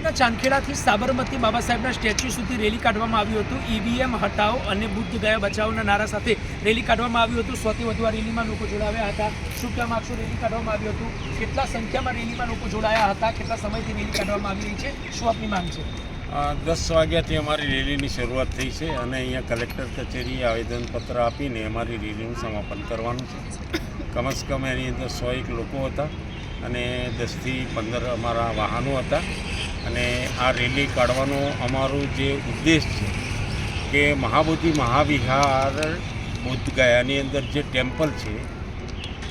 અમદાવાદના ચાંદખેડાથી સાબરમતી બાબા સાહેબના સ્ટેચ્યુ સુધી રેલી કાઢવામાં આવ્યું હતું. ઈવીએમ હટાવો અને બુદ્ધ ગયા બચાવના નારા સાથે રેલી કાઢવામાં આવ્યું હતું. સૌથી વધુ આ રેલીમાં લોકો જોડાવ્યા હતા. શું કહેવા માગશો? રેલી કાઢવામાં આવ્યું હતું. કેટલા સંખ્યામાં રેલીમાં લોકો જોડાયા હતા? કેટલા સમયથી રેલી કાઢવામાં આવી રહી છે? શું આપની માંગ છે? દસ વાગ્યાથી અમારી રેલીની શરૂઆત થઈ છે અને અહીંયા કલેક્ટર કચેરીએ આવેદનપત્ર આપીને અમારી રેલીનું સમાપન કરવાનું છે. કમસે કમ એની અંદર સો એક લોકો હતા અને દસથી પંદર અમારા વાહનો હતા. અને આ રેલી કાઢવાનો અમારો જે ઉદ્દેશ છે કે મહાબોધિ મહાવિહાર બુદ્ધ ગયાની અંદર જે ટેમ્પલ છે,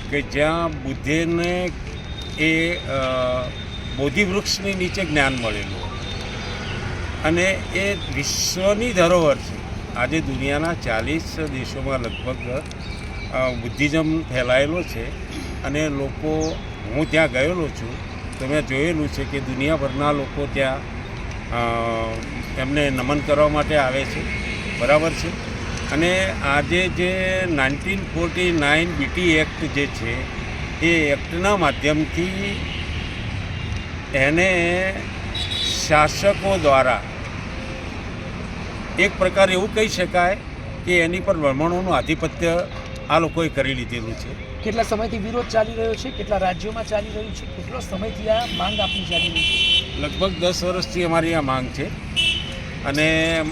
કે જ્યાં બુદ્ધેને એ બોધિવૃક્ષની નીચે જ્ઞાન મળેલું અને એ વિશ્વની ધરોહર છે. આજે દુનિયાના ચાલીસ દેશોમાં લગભગ બુદ્ધિઝમ ફેલાયેલો છે. અને લોકો, હું ત્યાં ગયેલો છું તો મેં જોયેલું છે કે દુનિયાભરના લોકો ત્યાં એમને નમન કરવા માટે આવે છે. બરાબર છે? અને આજે જે nineteen forty nine BT act જે છે, એ એક્ટના માધ્યમથી એને શાસકો દ્વારા એક પ્રકાર એવું કહી શકાય કે એની પર બ્રાહ્મણોનું આધિપત્ય આ લોકોએ કરી લીધેલું છે. કેટલા સમયથી વિરોધ ચાલી રહ્યો છે? કેટલા રાજ્યોમાં ચાલી રહ્યું છે? કેટલો સમયથી આ માંગ આપની ચાલી રહી છે? લગભગ દસ વર્ષથી અમારી આ માંગ છે. અને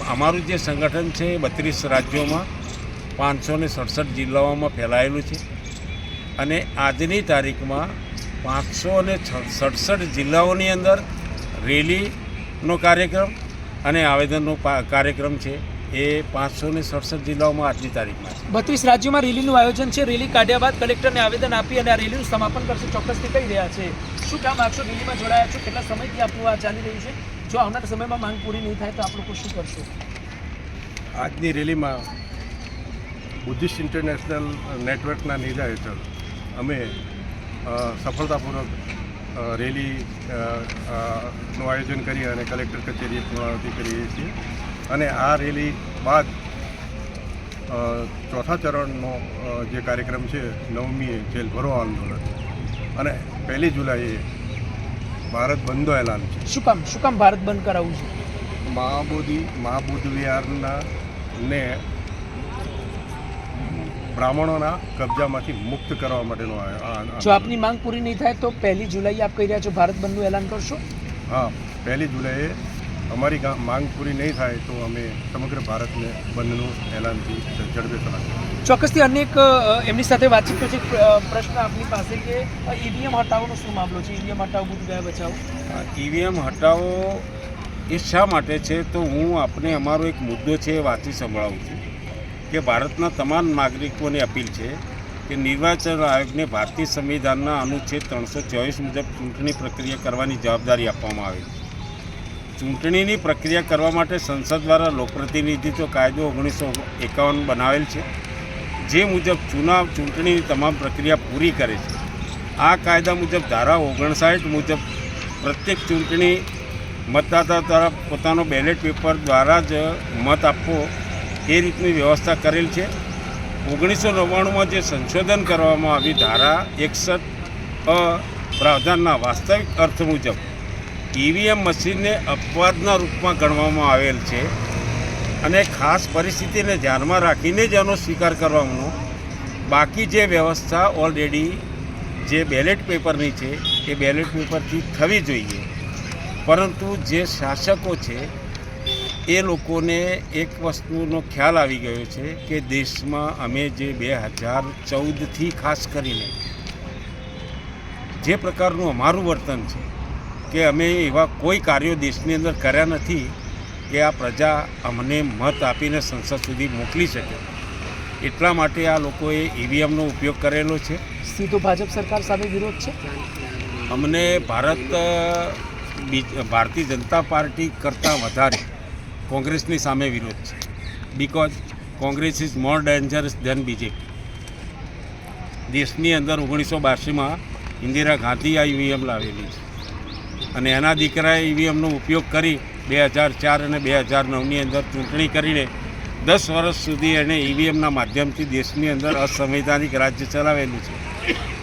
અમારું જે સંગઠન છે બત્રીસ રાજ્યોમાં પાંચસો ને સડસઠ જિલ્લાઓમાં ફેલાયેલું છે. અને આજની તારીખમાં પાંચસો ને સડસઠ જિલ્લાઓની અંદર રેલીનો કાર્યક્રમ અને આવેદનનો કાર્યક્રમ છે. એ પાંચસો ને સડસઠ જિલ્લાઓમાં આજની તારીખમાં છે. બત્રીસ રાજ્યોમાં રેલીનું આયોજન છે. રેલી કાઢ્યા બાદ કલેક્ટરને આવેદન આપી અને આ રેલીનું સમાપન કરશે. ચોક્કસથી કહી રહ્યા છે. શું કામ આપશો રેલીમાં જોડાયા છો? કેટલા સમયથી આપણું આ ચાલી રહ્યું છે? જો આવનારા સમયમાં માંગ પૂરી નહીં થાય તો આપણે લોકો શું કરશું? આજની રેલીમાં બુદ્ધિસ્ટ ઇન્ટરનેશનલ નેટવર્કના નેજા હેઠળ અમે સફળતાપૂર્વક રેલી નું આયોજન કરી અને કલેક્ટર કચેરીએ પૂર્ણાવતિ કરીએ છીએ. અને આ રેલી બાદ ચોથા ચરણનો જે કાર્યક્રમ છે નવમીએ જેલ ભરો આંદોલન. અને પહેલી જુલાઈએ ભારત બંધો એલાન છે. શું કામ શું કામ ભારત બંધ કરાવવું છે? મહાબોધિ મહાબુદ્ધ વિહારના ને બ્રાહ્મણોના કબજામાંથી મુક્ત કરવા માટેનો જો આપની માંગ પૂરી નહીં થાય તો પહેલી જુલાઈ આપ કહી રહ્યા છો ભારત બંધનું એલાન કરશો? હા પહેલી જુલાઈએ અમારી માંગ પૂરી નહીં થાય તો અમે સમગ્ર ભારતને બંધનું એલાનથી ઝડપે ચલાવીશું. ચોક્કસથી અનેક એમની સાથે વાતચીત એક, પ્રશ્ન આપની પાસે કે ઈવીએમ હટાવવાનો શું મામલો છે? ઈવીએમ હટાવો બધું ગયા બચાવો. ઈવીએમ હટાવો એ શા માટે છે? તો હું આપને અમારો એક મુદ્દો છે એ વાંચી સંભળાવું છું કે ભારતના તમામ નાગરિકોને અપીલ છે કે નિર્વાચન આયોગને ભારતીય સંવિધાનના અનુચ્છેદ ત્રણસો ચોવીસ મુજબ ચૂંટણી પ્રક્રિયા કરવાની જવાબદારી આપવામાં આવી છે. ચૂંટણીની પ્રક્રિયા કરવા માટે સંસદ દ્વારા લોકપ્રતિનિધિત્વ કાયદો ઓગણીસો એકાવન બનાવેલ છે. જે મુજબ ચુનાવ, ચૂંટણીની તમામ પ્રક્રિયા પૂરી કરે છે. આ કાયદા મુજબ ધારા ઓગણસાઠ મુજબ પ્રત્યેક ચૂંટણી મતદાતા દ્વારા પોતાનો બેલેટ પેપર દ્વારા જ મત આપવો એ રીતની વ્યવસ્થા કરેલ છે. ઓગણીસો નવ્વાણુંમાં જે સંશોધન કરવામાં આવી ધારા એકસઠ અ, પ્રાવધાનના વાસ્તવિક અર્થ મુજબ ઈવીએમ મશીનને અપવાદના રૂપમાં ગણવામાં આવેલ છે અને ખાસ પરિસ્થિતિને ધ્યાનમાં રાખીને જ આનો સ્વીકાર કરવાનો. બાકી જે વ્યવસ્થા ઓલરેડી જે બેલેટ પેપરની છે, એ બેલેટ પેપરથી થવી જોઈએ. પરંતુ જે શાસકો છે, એ લોકોને એક વસ્તુનો ખ્યાલ આવી ગયો છે કે દેશમાં અમે જે બે હજાર ચૌદથી ખાસ કરીને જે પ્રકારનું અમારું વર્તન છે કે અમે એવા કોઈ કાર્યો દેશની અંદર કર્યા નથી કે આ પ્રજા અમને મત આપીને સંસદ સુધી મોકલી શકે. એટલા માટે આ લોકોએ ઈવીએમનો ઉપયોગ કરેલો છે. સીધો ભાજપ સરકાર સામે વિરોધ છે? અમને ભારત ભારતીય જનતા પાર્ટી કરતાં વધારે કોંગ્રેસની સામે વિરોધ છે. Because Congress is more dangerous than BJP દેશની અંદર ઓગણીસો બાસીમાં ઇન્દિરા ગાંધી આ ઈવીએમ લાવેલી છે. અને એના દીકરાએ ઈવીએમનો ઉપયોગ કરી બે હજાર ચાર અને બે હજાર નવની અંદર ચૂંટણી કરીને દસ વર્ષ સુધી એણે ઈવીએમના માધ્યમથી દેશની અંદર અસંવૈધાનિક રાજ્ય ચલાવેલું છે.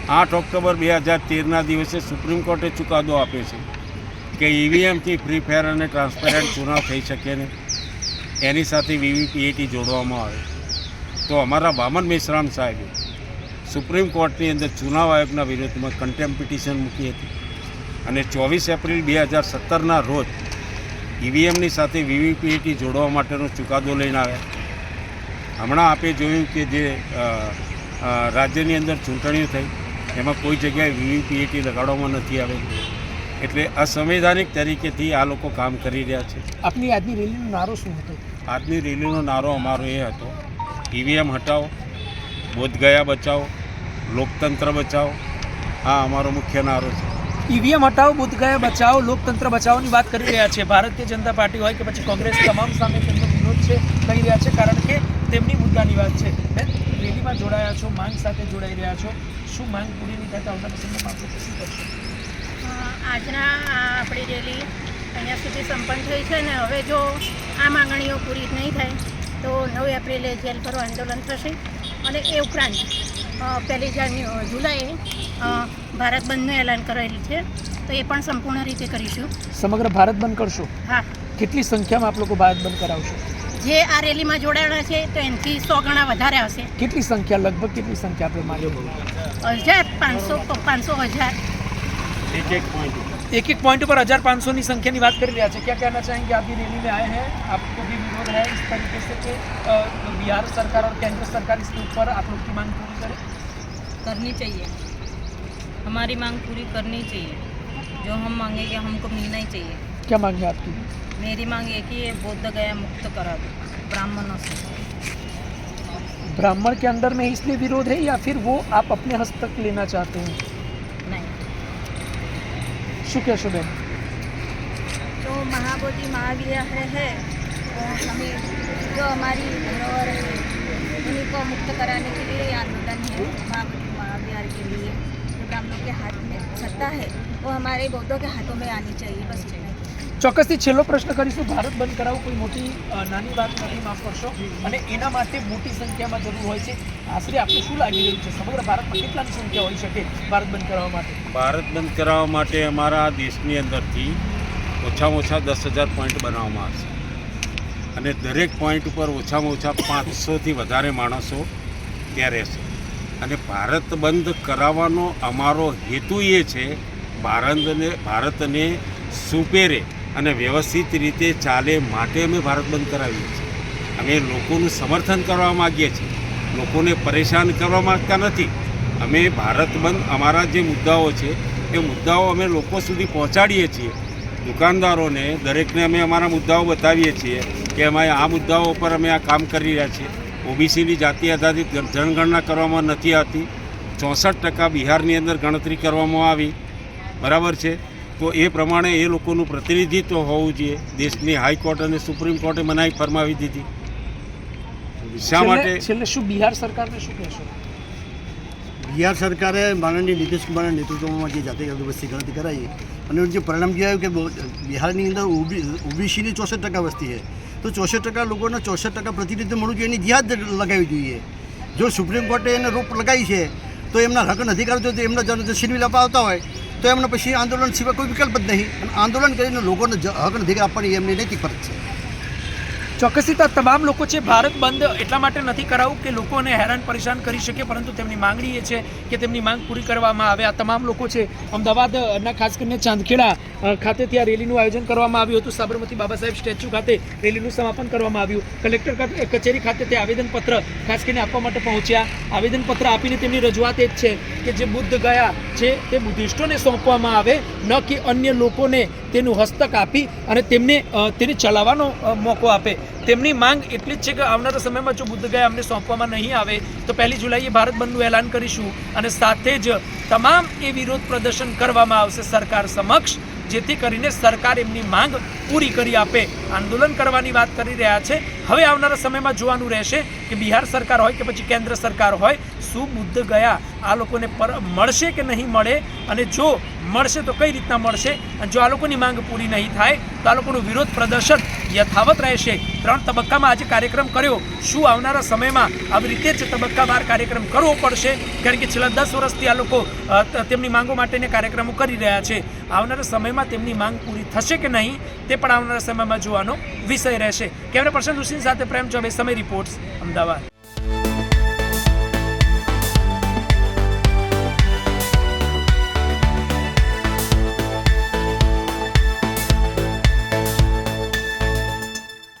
આઠ ઓક્ટોબર બે હજાર તેરના દિવસે સુપ્રીમ કોર્ટે ચુકાદો આપ્યો છે કે ઈવીએમથી ફ્રી ફેર અને ટ્રાન્સપેરન્ટ ચુનાવ થઈ શકે ને એની સાથે વીવીપીએટી જોડવામાં આવે. તો અમારા વામન મેશ્રામ સાહેબે સુપ્રીમ કોર્ટની અંદર ચુનાવ આયોગના વિરોધમાં કન્ટેમ્પ પિટિશન મૂકી હતી. અને ચોવીસ એપ્રિલ બે હજાર સત્તરના રોજ ઈવીએમની સાથે વીવીપીએટી જોડવા માટેનો ચુકાદો લઈને આવ્યા. હમણાં આપે જોયું કે જે રાજ્યની અંદર ચૂંટણીઓ થઈ એમાં કોઈ જગ્યાએ વીવીપીએટી લગાડવામાં નથી આવેલી. એટલે અસંવૈધાનિક તરીકેથી આ લોકો કામ કરી રહ્યા છે. આપની આજની રેલીનો નારો શું હતો? આજની રેલીનો નારો અમારો એ હતો ઈવીએમ હટાવો બોધગયા બચાવો લોકતંત્ર બચાવો. આ અમારો મુખ્ય નારો છે. ઈવીએમ હટાવો બુદ્ધગયા બચાવો, લોકતંત્ર બચાવોની વાત કરી રહ્યા છે. ભારતીય જનતા પાર્ટી હોય કે પછી કોંગ્રેસ, તમામ સામે તેમનો વિરોધ છે, કહી રહ્યા છે, કારણ કે તેમની મુદ્દાની વાત છે. બેન, રેલીમાં જોડાયા છો, માંગ સાથે જોડાઈ રહ્યા છો. શું માંગ પૂરી નહીં થતા? આવનારા કરશો? આજના આપણી રેલી અહીંયા સુધી સંપન્ન થઈ છે ને હવે જો આ માંગણીઓ પૂરી નહીં થાય, તો નવ એપ્રિલે જેલ ભરો આંદોલન થશે. અને એ ઉપરાંત પહેલી જાન્યુ જુલાઈએ ભારત બંધનું એલાન કરેલું છે. તો એ પણ સંપૂર્ણ રીતે કરીશું. સમગ્ર ભારત બંધ કરશો? હા. કેટલી સંખ્યામાં આપ લોકો ભારત બંધ કરાવશો? જે આ રેલીમાં જોડાણા છે તો એનાથી સો ગણા વધારે આવશે. કેટલી સંખ્યા લગભગ કેટલી સંખ્યા આપણે માની હજાર પાંચસો પાંચસો હજાર. એક એક પોઈન્ટ एक एक पॉइंट पर हजार पाँच सौ की संख्या की बात कर રહ્યા છે क्या कहना चाहेंगे आप ये रैली में आए हैं आपको भी विरोध है इस तरीके से कि अ, बिहार सरकार और केंद्र सरकार इसके ऊपर आप लोग की मांग पूरी करे करनी चाहिए हमारी मांग पूरी करनी चाहिए जो हम मांगेंगे हमको मिलना ही चाहिए क्या मांग है आपकी मेरी मांग एक ही है बौद्ध गया मुक्त करा दो ब्राह्मणों से ब्राह्मण के अंदर में इसलिए विरोध है या फिर वो आप अपने हस्तक लेना चाहते हैं नहीं શું કહેશો બેન जो महाबोधि महाविहार है वो हमें जो हमारी धरोहर है उन्हीं को मुक्त कराने के लिए ये आंदोलन है महाबोधि महाविहार के लिए जो ब्राह्मणों के हाथ में सत्ता है वो हमारे बौद्धों के हाथों में आनी चाहिए बस इतना ही। ચોક્કસથી છેલ્લો પ્રશ્ન કરીશું ભારત બંધ કરાવવું કોઈ મોટી અ, નાની વાત નથી માફ કરશો અને એના માટે મોટી સંખ્યામાં જરૂર હોય છે આશરે આપણે શું લાગી રહ્યું છે સમગ્ર ભારતમાં કેટલાની સંખ્યા હોઈ શકે ભારત બંધ કરાવવા માટે ભારત બંધ કરાવવા માટે અમારા દેશની અંદરથી ઓછામાં ઓછા દસ હજાર પોઈન્ટ બનાવવામાં આવશે. અને દરેક પોઈન્ટ ઉપર ઓછામાં ઓછા પાંચસોથી વધારે માણસો ત્યાં રહેશે. અને ભારત બંધ કરાવવાનો અમારો હેતુ એ છે, ભારતને ભારતને સુપેરે અને વ્યવસ્થિત રીતે ચાલે માટે અમે ભારત બંધ કરાવીએ છીએ. અમે લોકોનું સમર્થન કરવા માગીએ છીએ. લોકોને પરેશાન કરવા માગતા નથી. અમે ભારત બંધ અમારા જે મુદ્દાઓ છે એ મુદ્દાઓ અમે લોકો સુધી પહોંચાડીએ છીએ. દુકાનદારોને દરેકને અમે અમારા મુદ્દાઓ બતાવીએ છીએ કે અમે આ મુદ્દાઓ પર અમે આ કામ કરી રહ્યા છીએ. ઓબીસીની જાતિ આધારિત જનગણના કરવામાં નથી આવતી. ચોસઠ ટકા બિહારની અંદર ગણતરી કરવામાં આવી. બરાબર છે? તો એ પ્રમાણે એ લોકોનું પ્રતિનિધિત્વ હોવું જોઈએ. દેશની હાઈકોર્ટ અને સુપ્રીમ કોર્ટે મનાઈ ફરમાવી દીધી. શા માટે? છેલ્લે શું બિહાર સરકારને શું કહેશો? બિહાર સરકારે માનનીય નીતિશ કુમારના નેતૃત્વમાં જે જાતિ વસ્તી ગણતરી કરાઈ, અને જે પરિણામ જે આવ્યું કે બહુ- બિહારની અંદર ઓબી, ઓબીસીની ચોસઠ ટકા વસ્તી છે. તો ચોસઠ ટકા લોકોને ચોસઠ ટકા પ્રતિનિધિત્વ મળવું જોઈએ એની જિહાદ લગાવવી જોઈએ. જો સુપ્રીમ કોર્ટે એને રોપ લગાવી છે, તો એમના હકન અધિકાર જો એમના જન છીનવી અપાવતા હોય, તો એમને પછી આંદોલન સિવાય કોઈ વિકલ્પ જ નહીં. અને આંદોલન કરીને લોકોને હકન અધિકાર આપવાની એમની નૈતિક ફરજ છે. ચોક્કસથી તમામ લોકો છે, ભારત બંધ એટલા માટે નથી કરાવવું કે લોકોને હેરાન પરેશાન કરી શકે, પરંતુ તેમની માંગણી એ છે કે તેમની માંગ પૂરી કરવામાં આવે. આ તમામ લોકો છે, અમદાવાદના ખાસ કરીને ચાંદખેડા ખાતે આ રેલીનું આયોજન કરવામાં આવ્યું હતું. સાબરમતી બાબા સાહેબ સ્ટેચ્યુ ખાતે રેલીનું સમાપન કરવામાં આવ્યું. કલેક્ટર કચેરી ખાતે તે આવેદનપત્ર ખાસ કરીને આપવા માટે પહોંચ્યા. આવેદનપત્ર આપીને તેમની રજૂઆત એ જ છે કે જે બુદ્ધ ગયા છે, તે બુદ્ધિસ્ટોને સોંપવામાં આવે, ન કે અન્ય લોકોને તેનું હસ્તક આપી અને તેમને તેને ચલાવવાનો મોકો આપે. તેમની માંગ એટલી જ છે કે આવનારા સમયમાં જો બુદ્ધ ગયા અમને સોંપવામાં નહીં આવે, તો પહેલી જુલાઈએ ભારત બંધનું એલાન કરીશું અને સાથે જ તમામ એ વિરોધ પ્રદર્શન કરવામાં આવશે સરકાર સમક્ષ. જેથી કરીને સરકાર એમની માંગ પૂરી કરી આપે. આંદોલન કરવાની વાત કરી રહ્યા છે. હવે આવનારા સમયમાં જોવાનું રહેશે કે બિહાર સરકાર હોય કે પછી કેન્દ્ર સરકાર હોય, શું મુદ્દ ગયા, આ લોકોને પર મળશે કે નહીં મળે? અને જો મળશે તો કઈ રીતના મળશે? અને જો આ લોકોની માંગ પૂરી નહીં થાય, તો આ લોકોનું વિરોધ પ્રદર્શન યથાવત રહેશે. ત્રણ તબક્કામાં આજે કાર્યક્રમ કર્યો. શું આવનારા સમયમાં આવી રીતે જ તબક્કાવાર કાર્યક્રમ કરવો પડશે? કારણ કે છેલ્લા દસ વર્ષથી આ લોકો તેમની માંગો માટેને કાર્યક્રમો કરી રહ્યા છે. આવનારા સમયમાં તેમની માંગ પૂરી થશે કે નહીં તે પણ આવનારા સમયમાં જોવાનો વિષય રહેશે. કેમેરા પર્સન હુસેન સાથે પ્રેમ ચોબે સમય રિપોર્ટ્સ, અમદાવાદ.